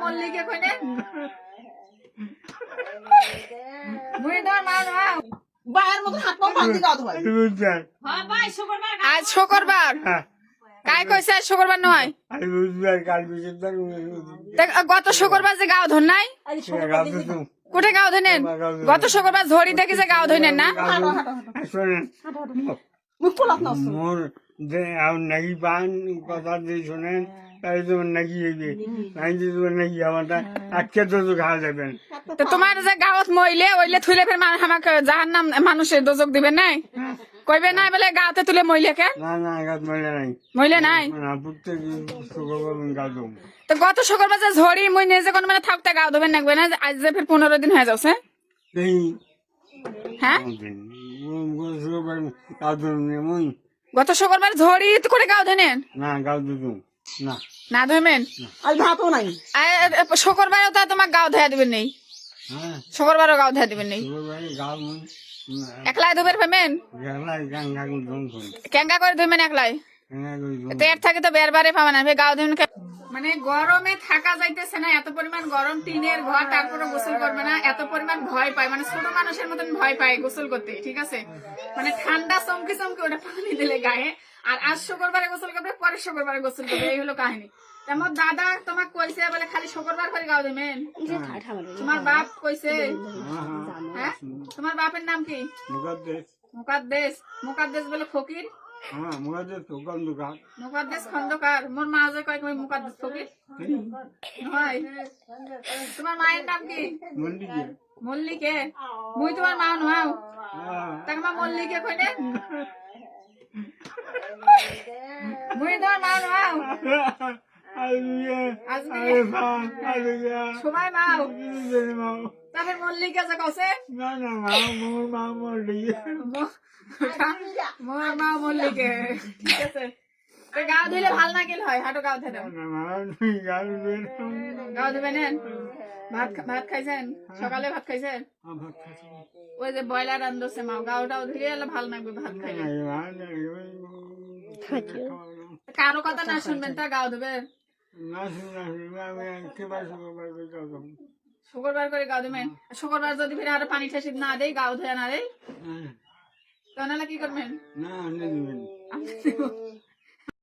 মল্লিকে আজ শুক্রবার। হ্যাঁ। কাই কইছে আজ শুক্রবার নয়? আমি বুঝবার কাল বিশেষ তা গত শুক্রবার যে গাও ধর নাই। কোটে গাও ধনেন গত শুক্রবার ঝড়ি দেখি যে গাও ধরেন না? শোনেন। মুখ পোলাত মোর নাকি পান কথা দিয়ে শোনেন। তাই তোমার নাকি এগিয়ে আমি যে তোমার নাকি আমারটা আজকে তো তো খাওয়া যাবেন তো তোমার যে গাঁৱত মইলে ওইলে থুইলে ফের আমাকে যাহার নাম মানুষের দোজক দিবে নাই? কইবে নাই বলে তুলে মইলে কে? না না গাছ মহিলা নাই। মইলে নাই? না প্রত্যেক শুক্রবার গাছ তো গত শুক্রবার যে ঝড়ি মই নিজে কোন মানে থাকতে গাও নাকবে না? আজ যে ফের পনেরো দিন হয়ে যাচ্ছে হ্যাঁ গত শুক্রবার ঝড়ি করে গাও ধনেন না গাছ দেবো না। না ধরবেন? আর ভাতও নাই। শুক্রবারও তো তোমার গাও ধয়া দিবেন নেই। হ্যাঁ। শুক্রবারও গাও ধয়া দিবেন নেই। একলাই কেঙ্গা করে ধুবেন একলাই? হ্যাঁ এর থাকে তো বের বারে পাবা না। গাও ধুবেন মানে গরমে থাকা যাইতেছে না এত পরিমাণ গরম টিনের ঘর তারপরে গোসল করবে না এত পরিমাণ ভয় পায়। মানে ছোট মানুষের মতন ভয় পায় গোসল করতে ঠিক আছে? মানে ঠান্ডা চমকে চমকে ওটা পানি দিলে গায়ে। আর আজ শুক্রবারে গোসল করবে পরের শুক্রবারে গোসল করবে এই হলো কাহিনী। তেমন দাদা তোমাকে কইছে বলে খালি শুক্রবার করে গাও দেবেন। তোমার বাপ কইছে হ্যাঁ? তোমার বাপের নাম কি? মুখাদ্দেশ মুকাদ্দেশ মুকাদ্দেশ বলে ফকির? হ্যাঁ খন্দকার। মোর মা যে কয় কই মুকাদ্দেশ ফকির? হয়। তোমার মায়ের নাম কি? মল্লিকে। মুই তোমার মা নহাও হ্যাঁ। তাকে মা মল্লিকে কই নে মুই তোমার মা নহাও আলুয়া আজকে আরে মা আলুয়া মা না না। মা মা মা আছে। তো গাও ধুইলে ভালো না হয় না মা গাও ধুবে ভাত ভাত খাইছেন? সকালে ভাত খাইছেন? ওই যে ব্রয়লার রান্ধছে মাও গাওটাও ধুয়ে এলে ভালো লাগবে ভাত খাইলে। নাই কারও কথা না শুনবেন তা গাও দেবে। না শুনা শুনা আমি কেবার শুক্রবার করে যাব শুক্রবার করে গাও দেবেন? শুক্রবার যদি ফিরে আরও পানি ঠাসি না দেয় গাও ধুয়ে না দেয় হ্যাঁ তাহলে কি করবেন? না আনে দেবেন। দেবো।